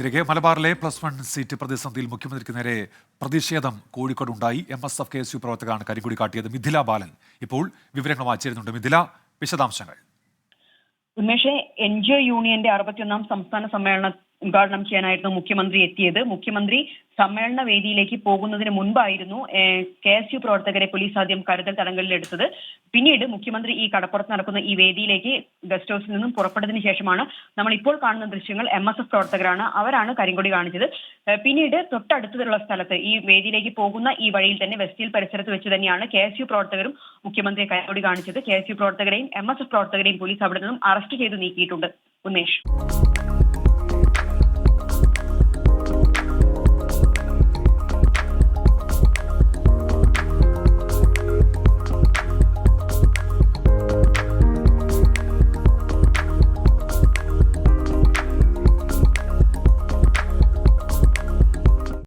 തിരികെ മലബാറിലെ plus one seat പ്രതിസന്ധിയിൽ മുഖ്യമന്ത്രിക്ക് നേരെ പ്രതിഷേധം കോഴിക്കോട് ഉണ്ടായി M S F K S U പ്രവർത്തകരാണ് കരിങ്കുടി കാട്ടിയത്. മിഥില ബാലൻ ഇപ്പോൾ വിവരങ്ങളുമായി ചേരുന്നുണ്ട് മിഥില വിശദാംശങ്ങൾ. ഉന്മേഷ് എൻ ജി ഒ യൂണിയന്റെ അറുപത്തിയൊന്നാം സംസ്ഥാന സമ്മേളനം ഉദ്ഘാടനം ചെയ്യാനായിരുന്നു മുഖ്യമന്ത്രി എത്തിയത്. മുഖ്യമന്ത്രി സമ്മേളന വേദിയിലേക്ക് പോകുന്നതിന് മുൻപായിരുന്നു കെ എസ് യു പ്രവർത്തകരെ പോലീസ് ആദ്യം കരുതൽ തടങ്കലിലെടുത്തത് പിന്നീട് മുഖ്യമന്ത്രി ഈ കടപ്പുറത്ത് നടക്കുന്ന ഈ വേദിയിലേക്ക് ഗസ്റ്റ് ഹൗസിൽ നിന്നും പുറപ്പെട്ടതിന് ശേഷമാണ് നമ്മൾ ഇപ്പോൾ കാണുന്ന ദൃശ്യങ്ങൾ എം എസ് എഫ് പ്രവർത്തകരാണ്. അവരാണ് കരിങ്കൊടി കാണിച്ചത്. പിന്നീട് തൊട്ടടുത്തുള്ള സ്ഥലത്ത് ഈ വേദിയിലേക്ക് പോകുന്ന ഈ വഴിയിൽ തന്നെ വെസ്റ്റിൽ പരിസരത്ത് വെച്ച് തന്നെയാണ് കെ എസ് യു പ്രവർത്തകരും മുഖ്യമന്ത്രിയെ കരിങ്കൊടി കാണിച്ചത്. കെ എസ് യു പ്രവർത്തകരെയും എം എസ് എഫ് പ്രവർത്തകരെയും പോലീസ് അവിടെ നിന്നും അറസ്റ്റ് ചെയ്ത് നീക്കിയിട്ടുണ്ട്. ഉന്മേഷ്.